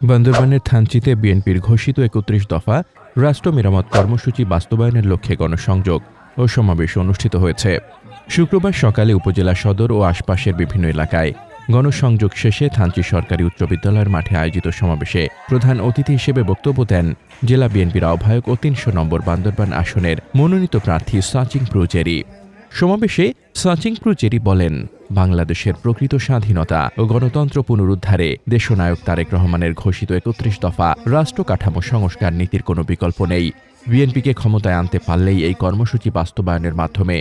বান্দরবানের থানচিতে বিএনপির ঘোষিত একত্রিশ দফা রাষ্ট্র মেরামত কর্মসূচি বাস্তবায়নের লক্ষ্যে গণসংযোগ ও সমাবেশ অনুষ্ঠিত হয়েছে। শুক্রবার সকালে উপজেলা সদর ও আশপাশের বিভিন্ন এলাকায় গণসংযোগ শেষে থানচি সরকারি উচ্চ বিদ্যালয়ের মাঠে আয়োজিত সমাবেশে প্রধান অতিথি হিসেবে বক্তব্য দেন জেলা বিএনপির আহ্বায়ক ও তিনশো নম্বর বান্দরবান আসনের মনোনীত প্রার্থী সাচিং প্রুজেরি সমাবেশে সাচিং প্রুজেরি বলেন, বাংলাদেশের প্রকৃত স্বাধীনতা ও গণতন্ত্র পুনরুদ্ধারে দেশনায়ক তারেক রহমানের ঘোষিত একত্রিশ দফা রাষ্ট্র কাঠামো সংস্কার নীতির কোনো বিকল্প নেই। বিএনপিকে ক্ষমতায় আনতে পারলেই এই কর্মসূচি বাস্তবায়নের মাধ্যমে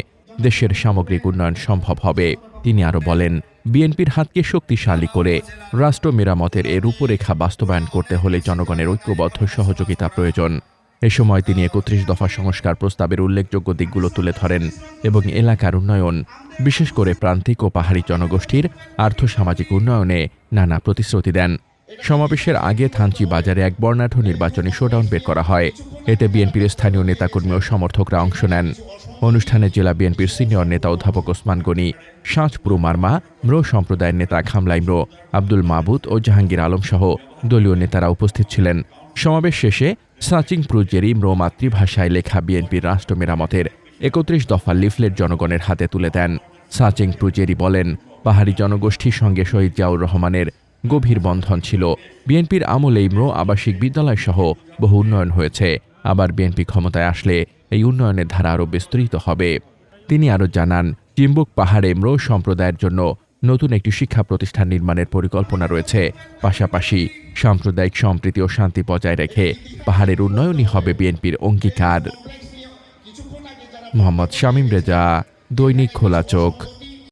দেশের সামগ্রিক উন্নয়ন সম্ভব হবে। তিনি আরও বলেন, বিএনপির হাতকে শক্তিশালী করে রাষ্ট্র মেরামতের এ রূপরেখা বাস্তবায়ন করতে হলে জনগণের ঐক্যবদ্ধ সহযোগিতা প্রয়োজন। এ সময় তিনি একত্রিশ দফা সংস্কার প্রস্তাবের উল্লেখযোগ্য দিকগুলো তুলে ধরেন এবং এলাকার উন্নয়ন, বিশেষ করে প্রান্তিক ও পাহাড়ি জনগোষ্ঠীর আর্থসামাজিক উন্নয়নে নানা প্রতিশ্রুতি দেন। সমাবেশের আগে থানচি বাজারে এক বর্ণাঢ্য নির্বাচনী শোডাউন বের করা হয়। এতে বিএনপির স্থানীয় নেতাকর্মী ও সমর্থকরা অংশ নেন। অনুষ্ঠানে জেলা বিএনপির সিনিয়র নেতা অধ্যাপক ওসমান গনি সাঁচপুরু মার্মা, ম্রো সম্প্রদায়ের নেতা খামলাই ম্রো, আব্দুল মাবুদ ও জাহাঙ্গীর আলম সহ দলীয় নেতারা উপস্থিত ছিলেন। সমাবেশ শেষে সাচিং প্রুজেরি ম্রো মাতৃভাষায় লেখা বিএনপির রাষ্ট্র মেরামতের একত্রিশ দফা লিফলেট জনগণের হাতে তুলে দেন। সাচিং প্রুজেরি বলেন, পাহাড়ি জনগোষ্ঠীর সঙ্গে শহীদ জিয়াউর রহমানের গভীর বন্ধন ছিল। বিএনপির আমলেই ম্রো আবাসিক বিদ্যালয় সহ বহু উন্নয়ন হয়েছে। আবার বিএনপি ক্ষমতায় আসলে এই উন্নয়নের ধারা আরও বিস্তৃত হবে। তিনি আরও জানান, চিম্বুক পাহাড়ে ম্রো সম্প্রদায়ের জন্য নতুন একটি শিক্ষা প্রতিষ্ঠান নির্মাণের পরিকল্পনা রয়েছে। পাশাপাশি সাম্প্রদায়িক সম্প্রীতি ও শান্তি বজায় রেখে পাহাড়ের উন্নয়নই হবে বিএনপির অঙ্গীকার। মোহাম্মদ শামীম রেজা, দৈনিক খোলা চোখ।